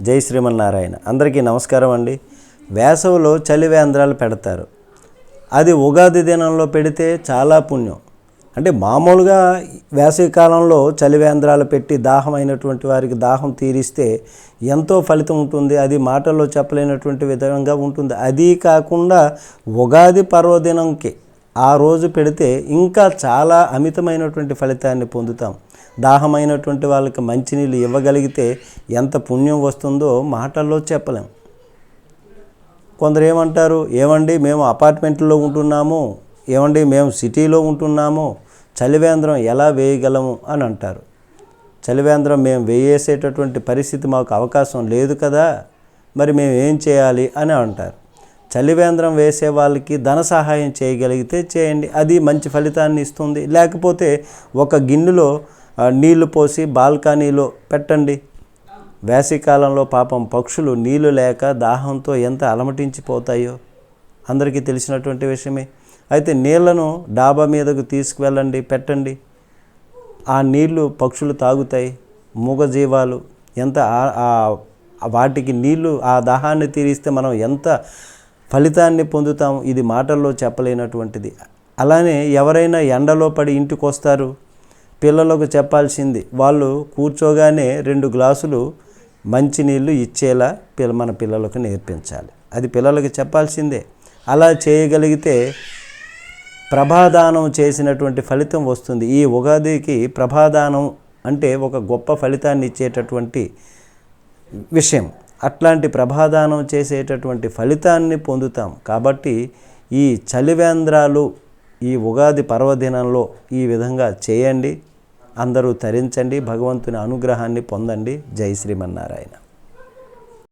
జై శ్రీమన్నారాయణ. అందరికీ నమస్కారం అండి. వేసవిలో చలివేంద్రాలు పెడతారు. అది ఉగాది దినంలో పెడితే చాలా పుణ్యం. అంటే మామూలుగా వేసవి కాలంలో చలివేంద్రాలు పెట్టి అయినటువంటి వారికి దాహం తీరిస్తే ఎంతో ఫలితం ఉంటుంది. అది మాటల్లో చెప్పలేనటువంటి విధంగా ఉంటుంది. అది కాకుండా ఉగాది పర్వదినంకి ఆ రోజు పెడితే ఇంకా చాలా అమితమైనటువంటి ఫలితాన్ని పొందుతాం. దాహమైనటువంటి వాళ్ళకి మంచినీళ్ళు ఇవ్వగలిగితే ఎంత పుణ్యం వస్తుందో మాటల్లో చెప్పలేం. కొందరు ఏమంటారు ఏమండి మేము అపార్ట్మెంట్లో ఉంటున్నాము ఏమండి మేము సిటీలో ఉంటున్నాము చలివేంద్రం ఎలా వేయగలము? అని అంటారు. చలివేంద్రం మేము వేయేసేటటువంటి పరిస్థితి మాకు అవకాశం లేదు కదా మరి మేము ఏం చేయాలి? అని అంటారు. చలివేంద్రం వేసే వాళ్ళకి ధన సహాయం చేయగలిగితే చేయండి. అది మంచి ఫలితాన్ని ఇస్తుంది. లేకపోతే ఒక గిన్నెలో నీళ్ళు పోసి బాల్కనీలో పెట్టండి. వేసవికాలంలో పాపం పక్షులు నీళ్ళు లేక దాహంతో ఎంత అలమటించిపోతాయో అందరికీ తెలిసినటువంటి విషయమే. అయితే నీళ్ళను డాబా మీదకు తీసుకువెళ్ళండి పెట్టండి. ఆ నీళ్ళు పక్షులు తాగుతాయి. మూగజీవాలు ఎంత వాటికి నీళ్ళు ఆ దాహాన్ని తీరిస్తే మనం ఎంత ఫలితాన్ని పొందుతాము. ఇది మాటల్లో చెప్పలేనటువంటిది. అలానే ఎవరైనా ఎండలో పడి ఇంటికి వస్తారు పిల్లలకు చెప్పాల్సింది వాళ్ళు కూర్చోగానే రెండు గ్లాసులు మంచినీళ్ళు ఇచ్చేలా పిల్ల మన పిల్లలకు నేర్పించాలి. అది పిల్లలకు చెప్పాల్సిందే. అలా చేయగలిగితే ప్రభాదానం చేసినటువంటి ఫలితం వస్తుంది. ఈ ఉగాదికి ప్రభాదానం అంటే ఒక గొప్ప ఫలితాన్ని ఇచ్చేటటువంటి విషయం. అట్లాంటి ప్రభాదానం చేసేటటువంటి ఫలితాన్ని పొందుతాం. కాబట్టి ఈ చలివేంద్రాలు ఈ ఉగాది పర్వదినంలో ఈ విధంగా చేయండి. అందరూ తరించండి. భగవంతుని అనుగ్రహాన్ని పొందండి. జై శ్రీమన్నారాయణ.